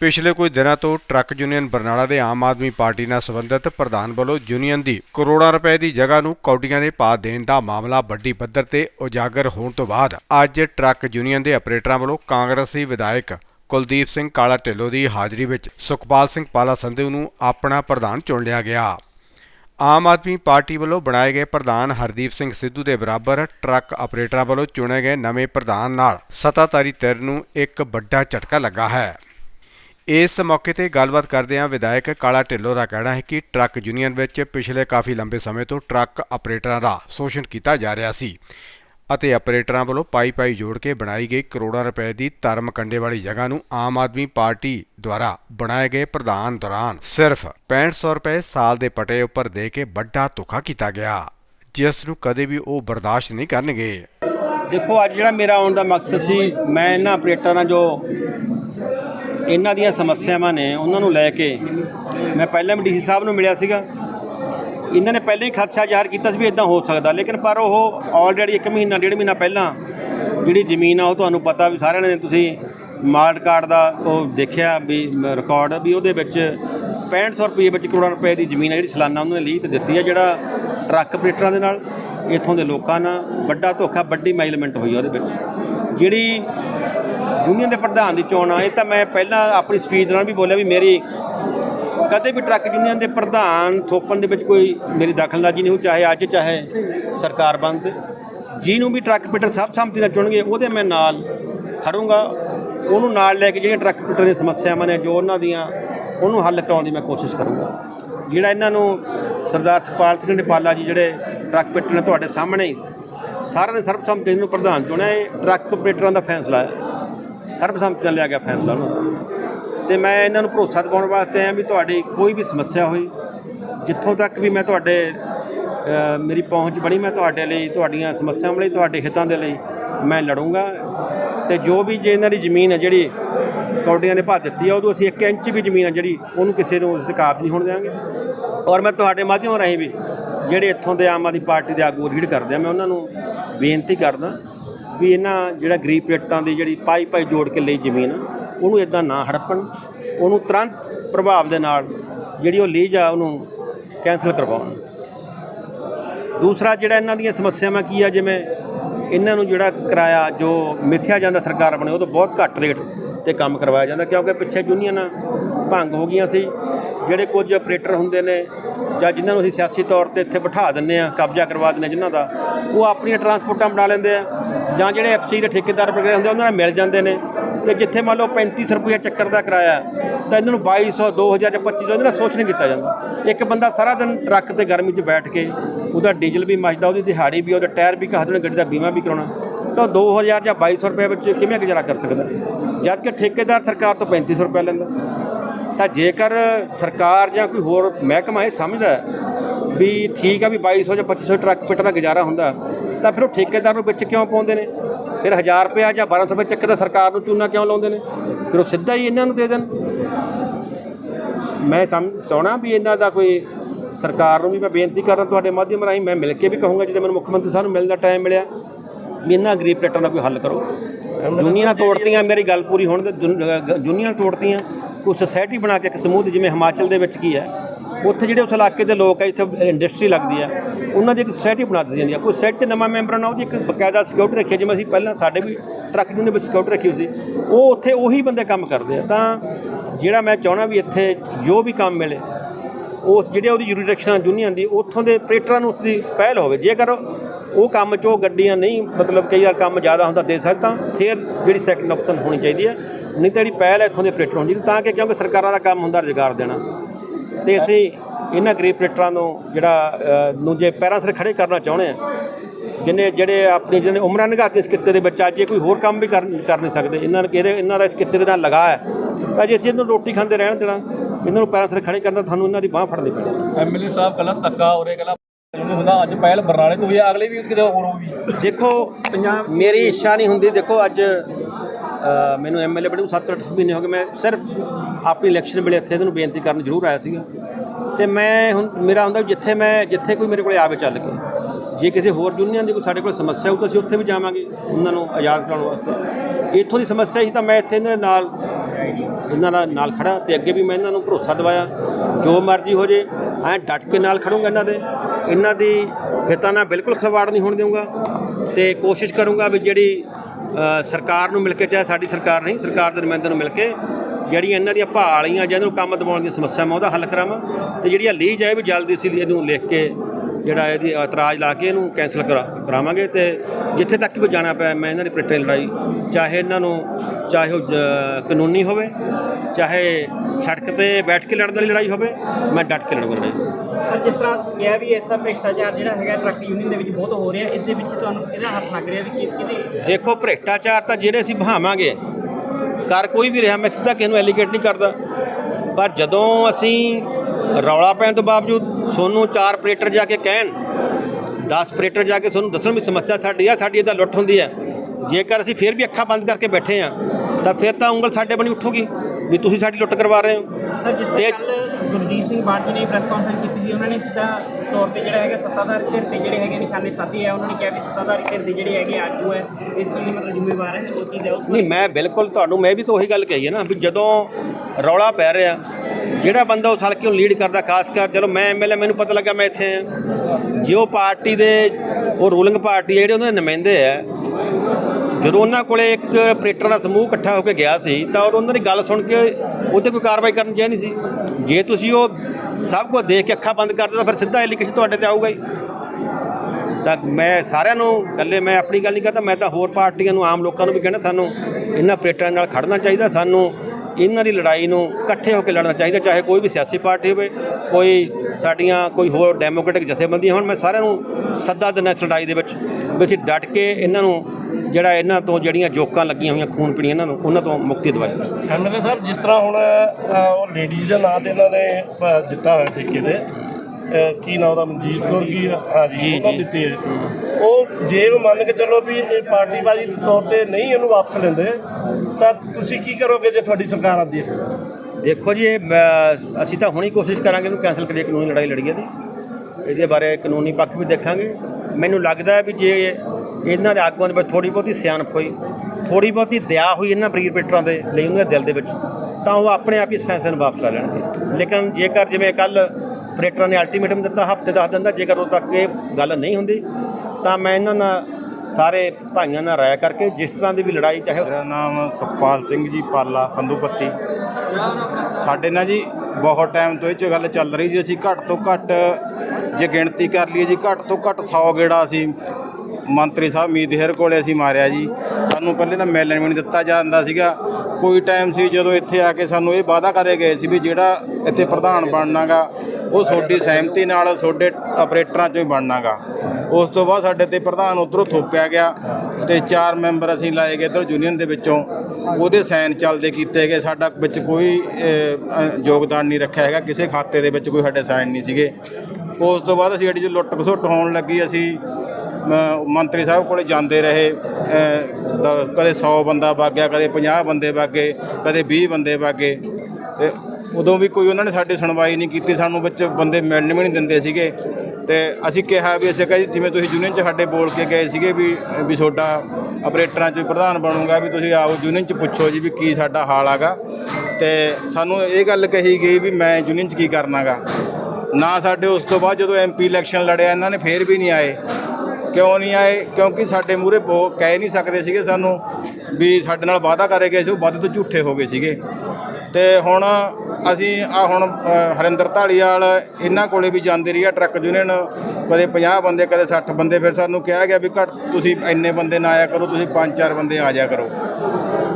ਪਿਛਲੇ ਕੁਝ ਦਿਨਾਂ ਤੋਂ ਟਰੱਕ ਯੂਨੀਅਨ ਬਰਨਾਲਾ ਦੇ ਆਮ ਆਦਮੀ ਪਾਰਟੀ ਨਾਲ ਸੰਬੰਧਿਤ ਪ੍ਰਧਾਨ ਵੱਲੋਂ ਯੂਨੀਅਨ ਦੀ ਕਰੋੜਾਂ ਰੁਪਏ ਦੀ ਜਗ੍ਹਾ ਨੂੰ ਕੌਡੀਆਂ ਦੇ ਪਾ ਦੇਣ ਦਾ ਮਾਮਲਾ ਵੱਡੀ ਪੱਧਰ ਤੇ ਉਜਾਗਰ ਹੋਣ ਤੋਂ ਬਾਅਦ ਅੱਜ ਟਰੱਕ ਯੂਨੀਅਨ ਦੇ ਆਪਰੇਟਰਾਂ ਵੱਲੋਂ ਕਾਂਗਰਸੀ ਵਿਧਾਇਕ ਕੁਲਦੀਪ ਸਿੰਘ ਕਾਲਾ ਢਿੱਲੋਂ ਦੀ ਹਾਜ਼ਰੀ ਵਿੱਚ ਸੁਖਪਾਲ ਸਿੰਘ ਪਾਲਾ ਸੰਧੂ ਨੂੰ ਆਪਣਾ ਪ੍ਰਧਾਨ ਚੁਣ ਲਿਆ ਗਿਆ। ਆਮ ਆਦਮੀ ਪਾਰਟੀ ਵੱਲੋਂ ਬਣਾਏ ਗਏ ਪ੍ਰਧਾਨ ਹਰਦੀਪ ਸਿੰਘ ਸਿੱਧੂ ਦੇ ਬਰਾਬਰ ਟਰੱਕ ਆਪਰੇਟਰਾਂ ਵੱਲੋਂ ਚੁਣੇ ਗਏ ਨਵੇਂ ਪ੍ਰਧਾਨ ਨਾਲ ਸੱਤਾਧਾਰੀ ਧਿਰ ਨੂੰ ਇੱਕ ਵੱਡਾ ਝਟਕਾ ਲੱਗਾ ਹੈ। ਇਸ ਮੌਕੇ ਤੇ ਗੱਲਬਾਤ ਕਰਦਿਆਂ ਵਿਧਾਇਕ ਕਾਲਾ ਢਿੱਲੋਂ ਦਾ ਕਹਿਣਾ ਹੈ ਕਿ ਟਰੱਕ ਯੂਨੀਅਨ ਵਿੱਚ ਪਿਛਲੇ ਕਾਫੀ ਲੰਬੇ ਸਮੇਂ ਤੋਂ ਟਰੱਕ ਆਪਰੇਟਰਾਂ ਦਾ ਸ਼ੋਸ਼ਣ ਕੀਤਾ ਜਾ ਰਿਹਾ ਸੀ ਅਤੇ ਆਪਰੇਟਰਾਂ ਵੱਲੋਂ ਪਾਈ ਪਾਈ ਜੋੜ ਕੇ ਬਣਾਈ ਗਈ ਕਰੋੜਾਂ ਰੁਪਏ ਦੀ ਧਰਮ ਕੰਡੇ ਵਾਲੀ ਜਗ੍ਹਾ ਨੂੰ ਆਮ ਆਦਮੀ ਪਾਰਟੀ ਦੁਆਰਾ ਬਣਾਏ ਗਏ ਪ੍ਰਧਾਨ ਦੌਰਾਨ ਸਿਰਫ 6500 ਰੁਪਏ ਸਾਲ ਦੇ ਪਟੇ ਉੱਪਰ ਦੇ ਕੇ ਵੱਡਾ ਧੋਖਾ ਕੀਤਾ ਗਿਆ, ਜਿਸ ਨੂੰ ਕਦੇ ਵੀ ਉਹ ਬਰਦਾਸ਼ਤ ਨਹੀਂ ਕਰਨਗੇ। ਦੇਖੋ, ਅੱਜ ਜਿਹੜਾ ਮੇਰਾ ਆਉਣ ਦਾ ਮਕਸਦ ਸੀ, ਮੈਂ ਇਹਨਾਂ ਆਪਰੇਟਰਾਂ ਨਾਲ ਜੋ ਇਹਨਾਂ ਦੀਆਂ ਸਮੱਸਿਆਵਾਂ ਨੇ, ਉਹਨਾਂ ਨੂੰ ਲੈ ਕੇ ਮੈਂ ਪਹਿਲਾਂ ਵੀ ਡੀਸੀ ਸਾਹਿਬ ਨੂੰ ਮਿਲਿਆ ਸੀਗਾ। ਇਹਨਾਂ ਨੇ ਪਹਿਲਾਂ ਹੀ ਖਦਸ਼ਾ ਜ਼ਾਹਰ ਕੀਤਾ ਸੀ ਵੀ ਇਦਾਂ ਹੋ ਸਕਦਾ, ਲੇਕਿਨ ਪਰ ਉਹ ਆਲਰੇਡੀ 1 ਮਹੀਨਾ, ਡੇਢ ਮਹੀਨਾ ਪਹਿਲਾਂ ਜਿਹੜੀ ਜ਼ਮੀਨ ਆ, ਉਹ ਤੁਹਾਨੂੰ ਪਤਾ ਵੀ ਸਾਰਿਆਂ ਨੇ ਤੁਸੀਂ ਮਾਰਟ ਕਾਰਡ ਦਾ ਉਹ ਦੇਖਿਆ ਵੀ ਰਿਕਾਰਡ ਵੀ ਉਹਦੇ ਵਿੱਚ 6500 ਰੁਪਏ ਵਿੱਚ ਕਰੋੜਾਂ ਰੁਪਏ ਦੀ ਜ਼ਮੀਨ ਹੈ ਜਿਹੜੀ ਸਾਲਾਨਾ ਉਹਨਾਂ ਨੇ ਲੀਹ ਤੇ ਦਿੱਤੀ ਹੈ ਜਿਹੜਾ ਟਰੱਕ ਆਪਰੇਟਰਾਂ ਦੇ ਨਾਲ, ਇੱਥੋਂ ਦੇ ਲੋਕਾਂ ਨਾਲ ਵੱਡਾ ਧੋਖਾ, ਵੱਡੀ ਮੈਜਲਮੈਂਟ ਹੋਈ ਉਹਦੇ ਵਿੱਚ। ਜਿਹੜੀ ਯੂਨੀਅਨ ਦੇ ਪ੍ਰਧਾਨ ਦੀ ਚੋਣ ਆ, ਇਹ ਤਾਂ ਮੈਂ ਪਹਿਲਾਂ ਆਪਣੀ ਸਪੀਚ ਦੌਰਾਨ ਵੀ ਬੋਲਿਆ ਵੀ ਮੇਰੀ ਕਦੇ ਵੀ ਟਰੱਕ ਯੂਨੀਅਨ ਦੇ ਪ੍ਰਧਾਨ ਥੋਪਣ ਦੇ ਵਿੱਚ ਕੋਈ ਮੇਰੀ ਦਖਲਅੰਦਾਜ਼ੀ ਨਹੀਂ ਹੋ ਚਾਹੇ ਅੱਜ, ਚਾਹੇ ਸਰਕਾਰ ਬੰਦ। ਜਿਹਨੂੰ ਵੀ ਟਰੱਕ ਪੀਟਰ ਸਭ ਸੰਮਤੀ ਨਾਲ ਚੁਣਗੇ ਉਹਦੇ ਮੈਂ ਨਾਲ ਖੜੂੰਗਾ। ਉਹਨੂੰ ਨਾਲ ਲੈ ਕੇ ਜਿਹੜੀਆਂ ਟਰੱਕ ਪੀਟਰ ਦੀਆਂ ਸਮੱਸਿਆਵਾਂ ਨੇ, ਜੋ ਉਹਨਾਂ ਦੀਆਂ, ਉਹਨੂੰ ਹੱਲ ਕਰਾਉਣ ਦੀ ਮੈਂ ਕੋਸ਼ਿਸ਼ ਕਰੂੰਗਾ। ਜਿਹੜਾ ਇਹਨਾਂ ਨੂੰ ਸਰਦਾਰ ਸੁਖਪਾਲ ਸਿੰਘ ਨੇਪਾਲਾ ਜੀ ਜਿਹੜੇ ਟਰੱਕ ਪੀਟਰ ਨੇ ਤੁਹਾਡੇ ਸਾਹਮਣੇ, ਸਾਰਿਆਂ ਨੇ ਸਰਬਸੰਮਤੀ ਨੂੰ ਪ੍ਰਧਾਨ ਚੁਣਿਆ। ਇਹ ਟਰੱਕ ਆਪਰੇਟਰਾਂ ਦਾ ਫੈਸਲਾ ਹੈ। ਸਰਬਸੰਮਤੀ ਨਾਲ ਲਿਆ ਗਿਆ ਫੈਸਲਾ ਉਹਨਾਂ। ਦਾ ਤੇ ਮੈਂ ਇਹਨਾਂ ਨੂੰ ਭਰੋਸਾ ਦਿਵਾਉਣ ਵਾਸਤੇ ਆਇਆ ਵੀ ਤੁਹਾਡੀ ਕੋਈ ਵੀ ਸਮੱਸਿਆ ਹੋਈ, ਜਿੱਥੋਂ ਤੱਕ ਵੀ ਮੈਂ ਤੁਹਾਡੇ ਮੇਰੀ ਪਹੁੰਚ ਬਣੀ, ਮੈਂ ਤੁਹਾਡੇ ਲਈ, ਤੁਹਾਡੀਆਂ ਸਮੱਸਿਆਵਾਂ ਲਈ, ਤੁਹਾਡੇ ਹਿੱਤਾਂ ਦੇ ਲਈ ਮੈਂ ਲੜੂੰਗਾ। ਤੇ ਜੋ ਵੀ ਜੇ ਇਹਨਾਂ ਦੀ ਜ਼ਮੀਨ ਹੈ ਜਿਹੜੀ ਕੌਡੀਆਂ ਨੇ ਭਾ ਦਿੱਤੀ ਆ, ਉਦੋਂ ਅਸੀਂ 1 ਇੰਚ ਵੀ ਜ਼ਮੀਨ ਹੈ ਜਿਹੜੀ ਉਹਨੂੰ ਕਿਸੇ ਨੂੰ ਉਸ ਨਹੀਂ ਹੋਣ ਦੇਵਾਂਗੇ ਔਰ ਮੈਂ ਤੁਹਾਡੇ ਮਾਧਿਅਮ ਰਾਹੀਂ ਵੀ ਜਿਹੜੇ ਇੱਥੋਂ ਦੇ ਆਮ ਆਦਮੀ ਪਾਰਟੀ ਦੇ ਆਗੂ ਰੀਡ ਕਰਦੇ ਆ, ਮੈਂ ਉਹਨਾਂ ਨੂੰ ਬੇਨਤੀ ਕਰਦਾ ਵੀ ਇਹਨਾਂ ਜਿਹੜਾ ਗਰੀਬ ਪੇਟਾਂ ਦੀ ਜਿਹੜੀ ਪਾਈ ਪਾਈ ਜੋੜ ਕੇ ਲਈ ਜ਼ਮੀਨ ਆ, ਉਹਨੂੰ ਇਦਾਂ ਨਾ ਹੜਪਣ ਉਹਨੂੰ ਤੁਰੰਤ ਪ੍ਰਭਾਵ ਦੇ ਨਾਲ ਜਿਹੜੀ ਉਹ ਲੀਜ਼ ਆ ਉਹਨੂੰ ਕੈਂਸਲ ਕਰਵਾਉਣ। ਦੂਸਰਾ ਜਿਹੜਾ ਇਹਨਾਂ ਦੀਆਂ ਸਮੱਸਿਆਵਾਂ ਕੀ ਆ ਜਿਵੇਂ ਇਹਨਾਂ ਨੂੰ ਜਿਹੜਾ ਕਿਰਾਇਆ ਜੋ ਮਿਥਿਆ ਜਾਂਦਾ ਸਰਕਾਰ ਬਣੇ ਉਹ ਤੋਂ ਬਹੁਤ ਘੱਟ ਰੇਟ ਤੇ ਕੰਮ ਕਰਵਾਇਆ ਜਾਂਦਾ ਕਿਉਂਕਿ ਪਿੱਛੇ ਯੂਨੀਅਨਾਂ ਭੰਗ ਹੋ ਗਈਆਂ ਸੀ ਜਿਹੜੇ ਕੁਝ ਆਪਰੇਟਰ ਹੁੰਦੇ ਨੇ ਜਾਂ ਜਿਨ੍ਹਾਂ ਨੂੰ ਅਸੀਂ ਸਿਆਸੀ ਤੌਰ ਤੇ ਇੱਥੇ ਬਿਠਾ ਦਿੰਨੇ ਆ ਕਬਜ਼ਾ ਕਰਵਾ ਦਿੰਨੇ ਜਿਨ੍ਹਾਂ ਦਾ ਉਹ ਆਪਣੀਆਂ ਟਰਾਂਸਪੋਰਟਾਂ ਬਣਾ ਲੈਂਦੇ ਆ ਜਾਂ ਜਿਹੜੇ ਐਫਸੀ ਦੇ ਠੇਕੇਦਾਰ ਵਗੈਰਾ ਹੁੰਦੇ ਆ, ਉਹਨਾਂ ਨਾਲ ਮਿਲ ਜਾਂਦੇ ਨੇ। ਤੇ ਜਿੱਥੇ ਮੰਨ ਲਓ 3500 ਰੁਪਏ ਚੱਕਰ ਦਾ ਕਿਰਾਇਆ ਤਾਂ ਇਹਨਾਂ ਨੂੰ 2200 2000 ਜਾਂ 2500 ਇਹਨਾਂ ਸੋਚ ਨਹੀਂ ਕੀਤਾ ਜਾਂਦਾ। ਇੱਕ ਬੰਦਾ ਸਾਰਾ ਦਿਨ ਟਰੱਕ ਤੇ ਗਰਮੀ 'ਚ ਬੈਠ ਕੇ ਉਹਦਾ ਡੀਜ਼ਲ ਵੀ ਮੱਚਦਾ ਉਹਦੀ ਦਿਹਾੜੀ ਵੀ ਉਹਦਾ ਟਾਇਰ ਵੀ ਕਹਾ ਦੇਣਾ ਗੱਡੀ ਦਾ ਬੀਮਾ ਵੀ ਕਰਾਉਣਾ ਤਾਂ 2000 ਜਾਂ 2200 ਰੁਪਏ ਵਿੱਚ ਕਿਵੇਂ ਗੁਜ਼ਾਰਾ ਕਰ ਸਕਦਾ? ਜਦ ਕਿ ਠੇਕੇਦਾਰ ਸਰਕਾਰ ਤੋਂ 3500 ਰੁਪਏ ਲੈਂਦਾ। ਤਾਂ ਜੇਕਰ ਸਰਕਾਰ ਜਾਂ ਕੋਈ ਹੋਰ ਮਹਿਕਮਾ ਇਹ ਸਮਝਦਾ ਵੀ ਠੀਕ ਆ ਵੀ 2200 ਜਾਂ 2500 ਟਰੱਕ ਪਿੱਟ ਦਾ ਗੁਜ਼ਾਰਾ ਹੁੰਦਾ ਤਾਂ ਫਿਰ ਉਹ ਠੇਕੇਦਾਰ ਨੂੰ ਵਿੱਚ ਕਿਉਂ ਪਾਉਂਦੇ ਨੇ? ਫਿਰ 1000 ਰੁਪਏ ਜਾਂ 1200 ਰੁਪਏ ਚੱਕ ਦਾ ਸਰਕਾਰ ਨੂੰ ਚੂਨਾ ਕਿਉਂ ਲਾਉਂਦੇ ਨੇ? ਫਿਰ ਉਹ ਸਿੱਧਾ ਹੀ ਇਹਨਾਂ ਨੂੰ ਦੇ ਦੇਣ। ਮੈਂ ਸਮ ਚਾਹਣਾ ਵੀ ਇਹਨਾਂ ਦਾ ਕੋਈ ਸਰਕਾਰ ਨੂੰ ਵੀ ਮੈਂ ਬੇਨਤੀ ਕਰਦਾ ਤੁਹਾਡੇ ਮਾਧਿਅਮ ਰਾਹੀਂ ਮੈਂ ਮਿਲ ਕੇ ਵੀ ਕਹੂੰਗਾ ਜਦੋਂ ਮੈਨੂੰ ਮੁੱਖ ਮੰਤਰੀ ਸਾਹਿਬ ਨੂੰ ਮਿਲਣ ਦਾ ਟਾਈਮ ਮਿਲਿਆ ਵੀ ਇਹਨਾਂ ਗਰੀਬ ਪਲੇਟਾਂ ਦਾ ਕੋਈ ਹੱਲ ਕਰੋ। ਯੂਨੀਅਨਾਂ ਤੋੜਤੀਆਂ ਮੇਰੀ ਗੱਲ ਪੂਰੀ ਹੋਣ ਦੇ ਯੂਨੀਅਨ ਤੋੜਤੀਆਂ। ਕੋਈ ਸੋਸਾਇਟੀ ਬਣਾ ਕੇ ਇੱਕ ਸਮੂਹ ਦੀ ਜਿਵੇਂ ਹਿਮਾਚਲ ਦੇ ਵਿੱਚ ਕੀ ਹੈ ਉੱਥੇ ਜਿਹੜੇ ਉਸ ਇਲਾਕੇ ਦੇ ਲੋਕ ਆ ਇੱਥੇ ਇੰਡਸਟਰੀ ਲੱਗਦੀ ਆ ਉਹਨਾਂ ਦੀ ਇੱਕ ਸੋਸਾਇਟੀ ਬਣਾ ਦਿੱਤੀ ਜਾਂਦੀ ਆ ਕੋਈ ਸੈੱਟ 'ਚ ਨਵਾਂ ਮੈਂਬਰ ਨਾ ਉਹਦੀ ਇੱਕ ਬਕਾਇਦਾ ਸਿਕਿਉਰਿਟੀ ਰੱਖੀ ਆ, ਜਿਵੇਂ ਅਸੀਂ ਪਹਿਲਾਂ ਸਾਡੇ ਵੀ ਟਰੱਕ ਯੂਨੀਅਨ ਵਿੱਚ ਸਿਕਿਉਰਿਟੀ ਰੱਖੀ ਸੀ ਉਹ ਉੱਥੇ ਉਹੀ ਬੰਦੇ ਕੰਮ ਕਰਦੇ ਆ। ਤਾਂ ਜਿਹੜਾ ਮੈਂ ਚਾਹਣਾ ਵੀ ਇੱਥੇ ਜੋ ਵੀ ਕੰਮ ਮਿਲੇ ਉਸ ਜਿਹੜੇ ਉਹਦੀ ਜੁਰੀਡਿਕਸ਼ਨ ਯੂਨੀਅਨ ਦੀ ਉੱਥੋਂ ਦੇ ਆਪਰੇਟਰਾਂ ਨੂੰ ਉਸ ਦੀ ਪਹਿਲ ਹੋਵੇ। ਜੇਕਰ ਉਹ ਕੰਮ 'ਚ ਉਹ ਗੱਡੀਆਂ ਨਹੀਂ ਮਤਲਬ ਕਈ ਵਾਰ ਕੰਮ ਜ਼ਿਆਦਾ ਹੁੰਦਾ ਦੇ ਸਕਦਾ ਫਿਰ ਜਿਹੜੀ ਸੈਕੰਡ ਆਪਸ਼ਨ ਹੋਣੀ ਚਾਹੀਦੀ ਹੈ। ਨਹੀਂ ਤਾਂ ਜਿਹੜੀ ਪਹਿਲ ਹੈ ਇੱਥੋਂ ਦੇ ਆਪਰੇਟਰ ਹੋਣੀ ਤਾਂ ਕਿ ਕਿਉਂਕਿ ਸਰਕਾਰਾਂ ਦਾ ਕੰਮ ਹੁੰਦਾ ਰੁਜ਼ਗਾਰ ਦੇਣਾ। ਤੇ ਅਸੀਂ ਇਹਨਾਂ ਗਰੀਬ ਆਪਰੇਟਰਾਂ ਨੂੰ ਜਿਹੜਾ ਅ, ਨੂੰ ਜੇ ਪੈਰਾਂ ਸਿਰ ਖੜੇ ਕਰਨਾ ਚਾਹੁੰਦੇ ਆ ਜਿਹਨੇ ਜਿਹੜੇ ਆਪਣੀ ਜਿਹਨੇ ਉਮਰਾਂ ਨਿਗਾਹਤੀ ਇਸ ਕਿੱਤੇ ਦੇ ਬੱਚਾ ਜੇ ਕੋਈ ਹੋਰ ਕੰਮ ਵੀ ਕਰ ਨਹੀਂ ਸਕਦੇ ਇਹਨਾਂ ਨੂੰ ਕਿਹਦੇ ਇਹਨਾਂ ਦਾ ਇਸ ਕਿੱਤੇ ਦੇ ਨਾਲ ਲਗਾ ਹੈ। ਤਾਂ ਜੇ ਅਸੀਂ ਇਹਨਾਂ ਨੂੰ ਰੋਟੀ ਖਾਂਦੇ ਰਹਿਣ ਦੇਣਾ ਇਹਨਾਂ ਨੂੰ ਪੈਰਾਂ ਸਿਰ ਖੜੇ ਕਰਨਾ ਤੁਹਾਨੂੰ ਇਹਨਾਂ ਦੀ ਬਾਹ ਫੜਨੀ ਪੈਣੀ। ਐਮਐਲਏ ਸਾਹਿਬ ਕੱਲਾ ਧੱਕਾ ਹੋ ਰਿਹਾ ਕੱਲਾ ਹੁੰਦਾ ਅੱਜ ਪਹਿਲ ਬਰਨਾਲੇ ਤੋਂ ਹੋਈ ਅਗਲੇ ਵੀ ਕਿਤੇ ਹੋਰ ਹੋਊਗੀ। ਦੇਖੋ ਪੰਜਾਬ ਮੇਰੀ ਇੱਛਾ ਨਹੀਂ ਹੁੰਦੀ ਦੇਖੋ ਅੱਜ ਅ, ਮੈਨੂੰ ਐਮਐਲਏ ਬਣੇ ਨੂੰ 7-8 ਮਹੀਨੇ ਹੋ ਗਏ ਮੈਂ ਸਿਰਫ ਆਪਣੀ ਇਲੈਕਸ਼ਨ ਵੇਲੇ ਇੱਥੇ ਇਹਨੂੰ ਬੇਨਤੀ ਕਰਨ ਜ਼ਰੂਰ ਆਇਆ ਸੀਗਾ। ਤੇ ਮੈਂ ਹੁਣ ਮੇਰਾ ਹੁੰਦਾ ਵੀ ਜਿੱਥੇ ਮੈਂ ਜਿੱਥੇ ਕੋਈ ਮੇਰੇ ਕੋਲੇ ਆਵੇ ਚੱਲ ਕੇ ਜੇ ਕਿਸੇ ਹੋਰ ਯੂਨੀਅਨ ਦੀ ਕੋਈ ਸਾਡੇ ਕੋਲ ਸਮੱਸਿਆ ਹੋਊ ਤਾਂ ਅਸੀਂ ਉੱਥੇ ਵੀ ਜਾਵਾਂਗੇ ਉਹਨਾਂ ਨੂੰ ਆਜ਼ਾਦ ਕਰਾਉਣ ਵਾਸਤੇ। ਇੱਥੋਂ ਦੀ ਸਮੱਸਿਆ ਸੀ ਤਾਂ ਮੈਂ ਇੱਥੇ ਇਹਨਾਂ ਦੇ ਨਾਲ ਇਹਨਾਂ ਦਾ ਨਾਲ ਖੜਾ ਤੇ ਅੱਗੇ ਵੀ ਮੈਂ ਇਹਨਾਂ ਨੂੰ ਭਰੋਸਾ ਦਿਵਾਇਆ। ਜੋ ਮਰਜ਼ੀ ਹੋ ਜੇ ਐਂ ਡਟ ਕੇ ਨਾਲ ਖੜੂੰਗਾ ਇਹਨਾਂ ਦੇ। ਇਹਨਾਂ ਦੀ ਹਿੱਤਾਂ ਨਾਲ ਬਿਲਕੁਲ ਖਿਲਵਾੜ ਨਹੀਂ ਹੋਣ ਦੇਵਾਂਗਾ ਤੇ ਕੋਸ਼ਿਸ਼ ਕਰੂੰਗਾ ਵੀ ਜਿਹੜੀ ਸਰਕਾਰ ਨੂੰ ਮਿਲ ਕੇ ਚਾਹੇ ਸਾਡੀ ਸਰਕਾਰ ਨਹੀਂ, ਸਰਕਾਰ ਦੇ ਨੁਮਾਇੰਦਿਆਂ ਨੂੰ ਮਿਲ ਕੇ ਜਿਹੜੀਆਂ ਇਹਨਾਂ ਦੀਆਂ ਭਾਲੀਆਂ ਜਾਂ ਇਹਨੂੰ ਕੰਮ ਦਿਵਾਉਣ ਦੀਆਂ ਸਮੱਸਿਆਵਾਂ ਉਹਦਾ ਹੱਲ ਕਰਾਵਾਂ ਤੇ ਜਿਹੜੀ ਇਹ ਲੀਜ ਹੈ ਵੀ ਜਲਦੀ ਅਸੀਂ ਇਹਨੂੰ ਲਿਖ ਕੇ ਜਿਹੜਾ ਇਹਦੀ ਇਤਰਾਜ਼ ਲਾ ਕੇ ਇਹਨੂੰ ਕੈਂਸਲ ਕਰਾ, ਕਰਾਵਾਂਗੇ ਤੇ ਜਿੱਥੇ ਤੱਕ ਵੀ ਜਾਣਾ ਪਿਆ ਮੈਂ ਇਹਨਾਂ ਦੀ ਪਿੱਟੇ ਲੜਾਈ, ਚਾਹੇ ਇਹਨਾਂ ਨੂੰ, ਚਾਹੇ ਉਹ ਕਾਨੂੰਨੀ ਹੋਵੇ, ਚਾਹੇ ਸੜਕ ਤੇ ਬੈਠ ਕੇ ਲੜਨ ਵਾਲੀ ਲੜਾਈ ਹੋਵੇ, ਮੈਂ ਡਟ ਕੇ ਲੜੂੰਗਾ ਲੜਾਈ। ਸਰ, ਜਿਸ ਤਰ੍ਹਾਂ ਕਿਹਾ ਵੀ ਇਸ ਦਾ ਭ੍ਰਿਸ਼ਟਾਚਾਰ ਜਿਹੜਾ ਹੈਗਾ ਟਰੱਕ ਯੂਨੀਅਨ ਦੇ ਵਿੱਚ ਬਹੁਤ ਹੋ ਰਿਹਾ, ਇਸ ਦੇ ਵਿੱਚ ਤੁਹਾਨੂੰ ਇਹਦਾ ਹੱਥ ਲੱਗ ਰਿਹਾ ਵੀ ਕਿ ਕਿਹਦੇ ਦੇਖੋ, ਭ੍ਰਿਸ਼ਟਾਚਾਰ ਤਾਂ ਜਿਹੜੇ ਅਸੀਂ ਬਹਾਵਾਂਗੇ ਕਰ ਕੋਈ ਵੀ ਰਿਹਾ, ਮੈਂ ਸਿੱਧਾ ਕਿਸੇ ਨੂੰ ਐਲੀਗੇਟ ਨਹੀਂ ਕਰਦਾ। ਪਰ ਜਦੋਂ ਅਸੀਂ ਰੌਲਾ ਪੈਣ ਤੋਂ ਬਾਵਜੂਦ ਸੋਨੂੰ ਚਾਰ ਆਪਰੇਟਰ ਜਾ ਕੇ ਕਹਿਣ 10 ਆਪਰੇਟਰ ਜਾ ਕੇ ਤੁਹਾਨੂੰ ਦੱਸਣ ਵੀ ਸਮੱਸਿਆ ਸਾਡੀ ਆ, ਸਾਡੀ ਇਹਦਾ ਲੁੱਟ ਹੁੰਦੀ ਹੈ ਜੇਕਰ ਅਸੀਂ ਫਿਰ ਵੀ ਅੱਖਾਂ ਬੰਦ ਕਰਕੇ ਬੈਠੇ ਆ, ਤਾਂ ਫਿਰ ਤਾਂ ਉਂਗਲ ਸਾਡੇ ਬਣੀ ਉੱਠੂਗੀ, ਵੀ ਤੁਸੀਂ ਸਾਡੀ ਲੁੱਟ ਕਰਵਾ ਰਹੇ ਹੋ। ਸਰ ਜਿਸ ਤੇ- ਗੁਰਦੀਪ ਸਿੰਘ ਬਾਠ ਜੀ ਨੇ ਪ੍ਰੈਸ ਕਾਨਫਰੰਸ ਕੀਤੀ ਸੀ ਉਹਨਾਂ ਨੇ ਸਿੱਧਾ ਤੌਰ ਤੇ ਜਿਹੜਾ ਹੈਗਾ ਸੱਤਾਧਾਰ ਧਿਰ ਤੇ ਜਿਹੜੇ ਹੈਗੇ ਨਿਸ਼ਾਨੇ ਸਾਧੇ ਆ ਉਹਨਾਂ ਨੇ ਕਿਹਾ ਵੀ ਸੱਤਾਧਾਰ ਧਿਰ ਦੇ ਜਿਹੜੇ ਹੈਗੇ ਆਗੂ ਹੈ ਇਸ ਚੀਜ਼ ਦੀ ਮਤਲਬ ਜ਼ਿੰਮੇਵਾਰ ਹੈ ਉਹ ਚੀਜ਼ ਹੈ ਉਸ ਨਹੀਂ ਮੈਂ ਬਿਲਕੁਲ ਤੁਹਾਨੂੰ ਮੈਂ ਵੀ ਤਾਂ ਉਹੀ ਗੱਲ ਕਹੀ ਹੈ ਨਾ ਵੀ ਜਦੋਂ ਰੌਲਾ ਪੈ ਰਿਹਾ ਜਿਹੜਾ ਬੰਦਾ ਉਸ ਹਲਕੇ ਨੂੰ ਲੀਡ ਕਰਦਾ ਖਾਸ ਕਰ ਚਲੋ ਮੈਂ ਐਮਐਲਏ ਮੈਨੂੰ ਪਤਾ ਲੱਗਾ ਮੈਂ ਇੱਥੇ ਆ। ਜਿਉ ਪਾਰਟੀ ਦੇ ਉਹ ਰੂਲਿੰਗ ਪਾਰਟੀ ਹੈ ਜਿਹੜੇ ਉਹਨਾਂ ਦੇ ਨੁਮਾਇੰਦੇ ਆ ਜਦੋਂ ਉਹਨਾਂ ਕੋਲੇ ਇੱਕ ਆਪਰੇਟਰ ਦਾ ਸਮੂਹ ਇਕੱਠਾ ਹੋ ਕੇ ਗਿਆ ਸੀ ਤਾਂ ਉਹਨਾਂ ਦੀ ਗੱਲ ਸੁਣ ਕੇ ਉਹ ਉਹਤੇ ਕੋਈ ਕਾਰਵਾਈ ਕਰਨੀ ਚਾਹੀਦੀ ਸੀ। ਜੇ ਤੁਸੀਂ ਉਹ ਸਭ ਕੁਝ ਦੇਖ ਕੇ ਅੱਖਾਂ ਬੰਦ ਕਰ ਦਿਓ ਤਾਂ ਫਿਰ ਸਿੱਧਾ ਐਲੀਗੇਸ਼ਨ ਤੁਹਾਡੇ ਤੇ ਆਊਗਾ ਹੀ। ਤਾਂ ਮੈਂ ਸਾਰਿਆਂ ਨੂੰ ਇਕੱਲੇ ਮੈਂ ਆਪਣੀ ਗੱਲ ਨਹੀਂ ਕਰਦਾ, ਮੈਂ ਤਾਂ ਹੋਰ ਪਾਰਟੀਆਂ ਨੂੰ, ਆਮ ਲੋਕਾਂ ਨੂੰ ਵੀ ਕਹਿਣਾ, ਸਾਨੂੰ ਇਹਨਾਂ ਆਪਰੇਟਰਾਂ ਨਾਲ ਖੜਨਾ ਚਾਹੀਦਾ, ਸਾਨੂੰ ਇਹਨਾਂ ਦੀ ਲੜਾਈ ਨੂੰ ਇਕੱਠੇ ਹੋ ਕੇ ਲੜਨਾ ਚਾਹੀਦਾ, ਚਾਹੇ ਕੋਈ ਵੀ ਸਿਆਸੀ ਪਾਰਟੀ ਹੋਵੇ, ਕੋਈ ਸਾਡੀਆਂ ਕੋਈ ਹੋਰ ਡੈਮੋਕ੍ਰੈਟਿਕ ਜਥੇਬੰਦੀਆਂ ਹੋਣ, ਮੈਂ ਸਾਰਿਆਂ ਨੂੰ ਸੱਦਾ ਦਿੰਦਾ ਇਸ ਲੜਾਈ ਦੇ ਵਿੱਚ ਵਿੱਚ ਡਟ ਕੇ ਇਹਨਾਂ ਨੂੰ ਜਿਹੜਾ ਇਹਨਾਂ ਤੋਂ ਜਿਹੜੀਆਂ ਜੋਕਾਂ ਲੱਗੀਆਂ ਹੋਈਆਂ ਖੂਨ ਪੀਣੀਆਂ ਇਹਨਾਂ ਨੂੰ ਉਹਨਾਂ ਤੋਂ ਮੁਕਤੀ ਦਿਵਾਈ। ਐਮਐਲਏ ਸਾਹਿਬ ਜਿਸ ਤਰ੍ਹਾਂ ਹੁਣ ਉਹ ਲੇਡੀਜ਼ ਦੇ ਨਾਂ ਤੇ ਇਹਨਾਂ ਨੇ ਦਿੱਤਾ ਹੋਇਆ ਠੇਕੇ ਤੇ ਕੀ ਨਾਂ ਉਹਦਾ ਮਨਜੀਤ ਕੌਰ ਕੀ ਆ? ਹਾਂ ਜੀ, ਜੀ ਉਹਨਾਂ। ਦਿੱਤੀ ਹੈ। ਉਹ ਜੇ ਮੰਨ ਕੇ ਚੱਲੋ ਵੀ ਇਹ ਪਾਰਟੀਬਾਜ਼ੀ ਤੌਰ ਤੇ ਨਹੀਂ ਇਹਨੂੰ ਵਾਪਸ ਲੈਂਦੇ ਤਾਂ ਤੁਸੀਂ ਕੀ ਕਰੋਗੇ ਜੇ ਤੁਹਾਡੀ ਸਰਕਾਰ ਆਉਂਦੀ ਹੈ? ਦੇਖੋ ਜੀ ਇਹ ਅਸੀਂ ਤਾਂ ਹੁਣੀ ਕੋਸ਼ਿਸ਼ ਕਰਾਂਗੇ ਇਹਨੂੰ ਕੈਂਸਲ ਕਰੀਏ ਕਾਨੂੰਨੀ ਲੜਾਈ ਲੜੀਏ ਦੀ ਇਹਦੇ ਬਾਰੇ ਕਾਨੂੰਨੀ ਪੱਖ ਵੀ ਦੇਖਾਂਗੇ। ਮੈਨੂੰ ਲੱਗਦਾ ਹੈ ਵੀ ਜੇ ਇਹਨਾਂ ਦੇ ਆਗੂਆਂ ਦੇ ਵਿੱਚ ਥੋੜੀ ਬਹੁਤੀ ਸਿਆਣਪ ਹੋਈ ਥੋੜੀ ਬਹੁਤੀ ਦਇਆ ਹੋਈ ਇਹਨਾਂ ਪ੍ਰੀਪੇਟਰਾਂ ਦੇ ਲਈ ਉਹਨਾਂ ਦੇ ਦਿਲ ਦੇ ਵਿੱਚ, ਤਾਂ ਉਹ ਆਪਣੇ ਆਪ ਹੀ ਇਸ ਫੈਸਲੇ ਨੂੰ ਵਾਪਸ ਲੈ ਲੈਣਗੇ। ਲੇਕਿਨ ਜੇਕਰ ਜਿਵੇਂ ਕੱਲ ਆਪਰੇਟਰਾਂ ਨੇ ਅਲਟੀਮੇਟਮ ਦਿੱਤਾ, ਹਫ਼ਤੇ ਦਸ ਦਿਨ ਦਾ ਜੇਕਰ ਉਦੋਂ ਤੱਕ ਇਹ ਗੱਲ ਨਹੀਂ ਹੁੰਦੀ, ਤਾਂ ਮੈਂ ਇਹਨਾਂ ਨਾਲ ਸਾਰੇ ਭਾਈਆਂ ਨਾਲ ਰਾਇ ਕਰਕੇ ਜਿਸ ਤਰ੍ਹਾਂ ਦੀ ਵੀ ਲੜਾਈ ਚਾਹੇ ਮੇਰਾ ਨਾਮ ਸੁਖਪਾਲ ਸਿੰਘ ਜੀ ਪਾਲਾ ਸੰਧੂਪੱਤੀ ਸਾਡੇ ਨਾਲ ਜੀ ਬਹੁਤ ਟਾਈਮ ਤੋਂ ਇਹ 'ਚ ਗੱਲ ਚੱਲ ਰਹੀ ਸੀ, ਅਸੀਂ ਘੱਟ ਤੋਂ ਘੱਟ ਜੇ ਗਿਣਤੀ ਕਰ ਲਈਏ ਜੀ, ਘੱਟ ਤੋਂ ਘੱਟ 100 ਗੇੜਾ ਅਸੀਂ ਮੰਤਰੀ ਸਾਹਿਬ ਮੀਦਹਰ ਕੋਲੇ ਅਸੀਂ ਮਾਰਿਆ ਜੀ। ਸਾਨੂੰ ਪਹਿਲੇ ਤਾਂ ਮਿਲਣ ਵੀ ਨਹੀਂ ਦਿੱਤਾ ਜਾਂਦਾ ਸੀਗਾ। ਕੋਈ ਟਾਈਮ ਸੀ ਜਦੋਂ ਇੱਥੇ ਆ ਕੇ ਸਾਨੂੰ ਇਹ ਵਾਅਦਾ ਕਰੇ ਗਏ ਸੀ ਵੀ ਜਿਹੜਾ ਇੱਥੇ ਪ੍ਰਧਾਨ ਬਣਨਾਗਾ, ਉਹ ਤੁਹਾਡੀ ਸਹਿਮਤੀ ਨਾਲ ਤੁਹਾਡੇ ਆਪਰੇਟਰਾਂ ਚੋਂ ਹੀ ਬਣਨਾਗਾ। ਉਸ ਤੋਂ ਬਾਅਦ ਸਾਡੇ ਤੇ ਪ੍ਰਧਾਨ ਉਧਰੋਂ ਥੋਪਿਆ ਗਿਆ ਤੇ ਚਾਰ ਮੈਂਬਰ ਅਸੀਂ ਲਾਏ ਗਏ ਇੱਧਰ ਯੂਨੀਅਨ ਦੇ ਵਿੱਚੋਂ। ਉਹਦੇ ਸਾਈਨ ਚੱਲਦੇ ਕੀਤੇ ਗਏ। ਸਾਡਾ ਵਿੱਚ ਕੋਈ ਯੋਗਦਾਨ ਨਹੀਂ ਰੱਖਿਆ ਹੈਗਾ। ਕਿਸੇ ਖਾਤੇ ਦੇ ਵਿੱਚ ਕੋਈ ਸਾਡੇ ਸਾਈਨ ਨਹੀਂ ਸੀਗੇ। ਉਸ ਤੋਂ ਬਾਅਦ ਅਸੀਂ ਜਿਹੜੀ ਜੋ ਲੁੱਟ ਖਸੁੱਟ ਹੋਣ ਲੱਗੀ, ਅਸੀਂ ਮੰਤਰੀ ਸਾਹਿਬ ਕੋਲੇ ਜਾਂਦੇ ਰਹੇ ਦ- ਕਦੇ 100 ਬੰਦਾ ਵਗ ਗਿਆ, ਕਦੇ 50 ਬੰਦੇ ਵਗ ਗਏ, ਕਦੇ 20 ਬੰਦੇ ਵਗ ਗਏ। ਤੇ ਉਦੋਂ ਵੀ ਕੋਈ ਉਹਨਾਂ ਨੇ ਸਾਡੀ ਸੁਣਵਾਈ ਨਹੀਂ ਕੀਤੀ, ਸਾਨੂੰ ਵਿੱਚ ਬੰਦੇ ਮਿਲਣ ਵੀ ਨਹੀਂ ਦਿੰਦੇ ਸੀਗੇ। ਤੇ ਅਸੀਂ ਕਿਹਾ ਵੀ, ਅਸੀਂ ਕਹੇ ਜਿਵੇਂ ਤੁਸੀਂ ਯੂਨੀਅਨ 'ਚ ਸਾਡੇ ਬੋਲ ਕੇ ਗਏ ਸੀਗੇ ਵੀ ਵੀ ਤੁਹਾਡਾ ਆਪਰੇਟਰਾਂ 'ਚ ਪ੍ਰਧਾਨ ਬਣੂਗਾ, ਵੀ ਤੁਸੀਂ ਆਓ ਯੂਨੀਅਨ 'ਚ ਪੁੱਛੋ ਜੀ ਵੀ ਕੀ ਸਾਡਾ ਹਾਲ ਆਗਾ ਤੇ ਸਾਨੂੰ ਇਹ ਗੱਲ ਕਹੀ ਗਈ ਵੀ ਮੈਂ ਯੂਨੀਅਨ 'ਚ ਕੀ ਕਰਨਾਗਾ। ਨਾ ਸਾਡੇ ਉਸ ਤੋਂ ਬਾਅਦ ਜਦੋਂ ਐਮਪੀ ਇਲੈਕਸ਼ਨ ਲੜਿਆ, ਇਹਨਾਂ ਨੇ ਫੇਰ ਵੀ ਨਹੀਂ ਆਏ। ਕਿਉਂ ਨਹੀਂ ਆਏ? ਕਿਉਂਕਿ ਸਾਡੇ ਮੂਹਰੇ ਬੋ ਕਹਿ ਨਹੀਂ ਸਕਦੇ ਸੀਗੇ ਸਾਨੂੰ ਵੀ ਸਾਡੇ ਨਾਲ ਵਾਅਦਾ ਕਰੇ ਗਏ ਸੀ ਉਹ ਵੱਧ ਤੋਂ ਝੂਠੇ ਹੋ ਗਏ ਸੀਗੇ। ਤੇ ਹੁਣ ਅਸੀਂ ਆ ਹੁਣ ਅ, ਹਰਿੰਦਰ ਢਾਲੀਵਾਲ ਇਹਨਾਂ ਕੋਲੇ ਵੀ ਜਾਂਦੇ ਰਹੀ ਆ ਟਰੱਕ ਯੂਨੀਅਨ। ਕਦੇ 50 ਬੰਦੇ ਕਦੇ 60 ਬੰਦੇ ਫਿਰ ਸਾਨੂੰ ਕਿਹਾ ਗਿਆ ਵੀ ਘੱਟ ਤੁਸੀਂ ਇੰਨੇ ਬੰਦੇ ਨਾ ਆਇਆ ਕਰੋ ਤੁਸੀਂ ਪੰਜ ਚਾਰ ਬੰਦੇ ਆ ਜਾਇਆ ਕਰੋ।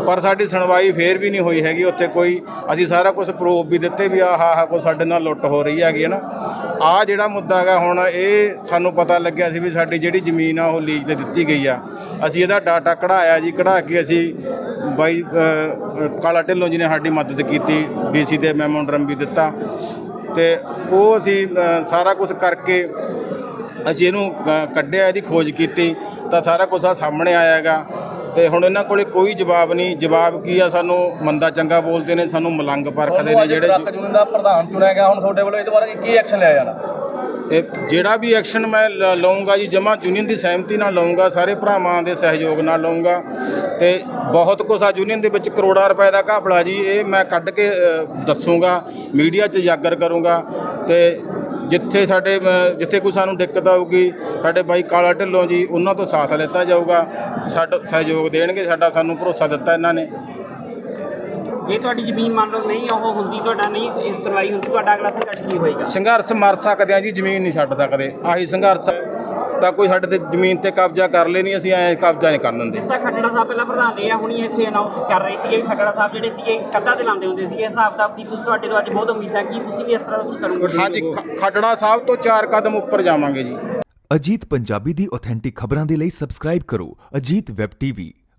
ਪਰ ਸਾਡੀ ਸੁਣਵਾਈ ਫੇਰ ਵੀ ਨਹੀਂ ਹੋਈ ਹੈਗੀ ਉੱਥੇ ਕੋਈ ਅਸੀਂ ਸਾਰਾ ਕੁਝ ਪ੍ਰੂਫ ਵੀ ਦਿੱਤੇ ਵੀ ਆਹ ਆਹ ਕੋ ਸਾਡੇ ਨਾਲ ਲੁੱਟ ਹੋ ਰਹੀ ਹੈਗੀ ਹੈ ਨਾ। ਆ ਜਿਹੜਾ ਮੁੱਦਾ ਹੈਗਾ ਹੁਣ, ਇਹ ਸਾਨੂੰ ਪਤਾ ਲੱਗਿਆ ਸੀ ਵੀ ਸਾਡੀ ਜਿਹੜੀ ਜ਼ਮੀਨ ਆ, ਉਹ ਲੀਜ਼ ਤੇ ਦਿੱਤੀ ਗਈ ਆ। ਅਸੀਂ ਇਹਦਾ ਡਾਟਾ ਕਢਾਇਆ ਜੀ, ਕਢਾ ਕੇ ਅਸੀਂ ਬਾਈ ਕਾਲਾ ਢਿੱਲੋਂ ਜੀ ਨੇ ਸਾਡੀ ਮਦਦ ਕੀਤੀ, ਡੀਸੀ ਦੇ ਮੈਮੋਰੰਡਮ ਵੀ ਦਿੱਤਾ। ਤੇ ਉਹ ਅਸੀਂ ਸਾਰਾ ਕੁਝ ਕਰਕੇ ਅਸੀਂ ਇਹਨੂੰ ਕੱਢਿਆ, ਇਹਦੀ ਖੋਜ ਕੀਤੀ, ਤਾਂ ਸਾਰਾ ਕੁਝ ਆ ਸਾਹਮਣੇ ਆਇਆ ਹੈਗਾ। ਤੇ ਹੁਣ ਇਹਨਾਂ ਕੋਲੇ ਕੋਈ ਜਵਾਬ ਨਹੀਂ। ਜਵਾਬ ਕੀ ਆ? ਸਾਨੂੰ ਮੰਦਾ ਚੰਗਾ ਬੋਲਦੇ ਨੇ ਸਾਨੂੰ ਮਲੰਗ ਪਰਖਦੇ ਨੇ ਜਿਹੜੇ ਪ੍ਰਧਾਨ ਚੁਣਿਆ ਗਿਆ। ਹੁਣ ਤੁਹਾਡੇ ਵੱਲੋਂ ਇਹਦੇ ਬਾਰੇ ਕੀ ਐਕਸ਼ਨ ਲਿਆ ਜਾਣਾ? ਇਹ ਜਿਹੜਾ ਵੀ ਐਕਸ਼ਨ ਮੈਂ ਲ- ਲਊਂਗਾ ਜੀ ਜਮਾ ਯੂਨੀਅਨ ਦੀ ਸਹਿਮਤੀ ਨਾਲ ਲਊਂਗਾ ਸਾਰੇ ਭਰਾਵਾਂ ਦੇ ਸਹਿਯੋਗ ਨਾਲ ਲਊਂਗਾ। ਤੇ ਬਹੁਤ ਕੁਛ ਆ ਯੂਨੀਅਨ ਦੇ ਵਿੱਚ ਕਰੋੜਾਂ ਰੁਪਏ ਦਾ ਘਪਲਾ ਜੀ ਇਹ ਮੈਂ ਕੱਢ ਕੇ ਅ, ਦੱਸੂਗਾ ਮੀਡੀਆ 'ਚ ਉਜਾਗਰ ਕਰੂੰਗਾ। ਤੇ ਜਿੱਥੇ ਸਾਡੇ ਅ, ਜਿੱਥੇ ਕੋਈ ਸਾਨੂੰ ਦਿੱਕਤ ਆਊਗੀ ਸਾਡੇ ਬਾਈ ਕਾਲਾ ਢਿੱਲੋਂ ਜੀ ਉਹਨਾਂ ਤੋਂ ਸਾਥ ਲਿੱਤਾ ਜਾਊਗਾ। ਸਾਡਾ ਸਹਿਯੋਗ ਦੇਣਗੇ ਸਾਡਾ ਸਾਨੂੰ ਭਰੋਸਾ ਦਿੱਤਾ ਇਹਨਾਂ ਨੇ। ਜੇ ਤੁਹਾਡੀ ਜ਼ਮੀਨ ਮੰਨ ਲਓ ਨਹੀਂ ਉਹ ਹੁੰਦੀ ਤੁਹਾਡਾ ਨਹੀਂ ਇਹ ਸੁਣਵਾਈ ਹੁੰਦੀ ਤੁਹਾਡਾ ਅਗਲਾ ਸੰਘਰਸ਼ ਕੀ ਹੋਏਗਾ? ਸੰਘਰਸ਼ ਮਰ ਸਕਦੇ ਆ ਜੀ ਜ਼ਮੀਨ ਨਹੀਂ ਛੱਡ ਸਕਦੇ। ਆਹੀ ਸੰਘਰਸ਼ ਤਾਂ ਕੋਈ ਸਾਡੇ ਤੇ ਜ਼ਮੀਨ ਤੇ ਕਬਜ਼ਾ ਕਰ ਲੈ ਨਹੀਂ ਅਸੀਂ ਐ ਕਬਜ਼ਾ ਨਹੀਂ ਕਰਨ ਦਿੰਦੇ। ਤਰ੍ਹਾਂ ਖੱਟੜਾ ਸਾਹਿਬ ਪਹਿਲਾਂ ਪ੍ਰਧਾਨ ਰਹੇ ਆ ਹੁਣੀ ਇੱਥੇ ਅਨਾਉਂਸ ਕਰ ਰਹੇ ਸੀਗੇ ਵੀ ਖੱਟੜਾ ਸਾਹਿਬ ਜਿਹੜੇ ਸੀਗੇ ਕੱਦਾ ਤੇ ਲਾਉਂਦੇ ਹੁੰਦੇ ਸੀਗੇ। ਹਿਸਾਬ ਦਾ ਕੀ ਤੁਸੀਂ ਤੁਹਾਡੇ ਤੋਂ ਅੱਜ ਬਹੁਤ ਉਮੀਦ ਹੈ ਕਿ ਤੁਸੀਂ ਵੀ ਇਸ ਤਰ੍ਹਾਂ ਦਾ ਕੁਝ ਕਰੋਗੇ। ਹਾਂਜੀ ਖ- ਖੱਟੜਾ ਸਾਹਿਬ ਤੋਂ ਚਾਰ ਕਦਮ ਉੱਪਰ ਜਾਵਾਂਗੇ ਜੀ। ਅਜੀਤ ਪੰਜਾਬੀ ਦੀ ਆਥੈਂਟਿਕ ਖਬਰਾਂ ਦੇ ਲਈ ਸਬਸਕ੍ਰਾਈਬ ਕਰੋ ਅਜੀਤ ਵੈਬ ਟੀਵੀ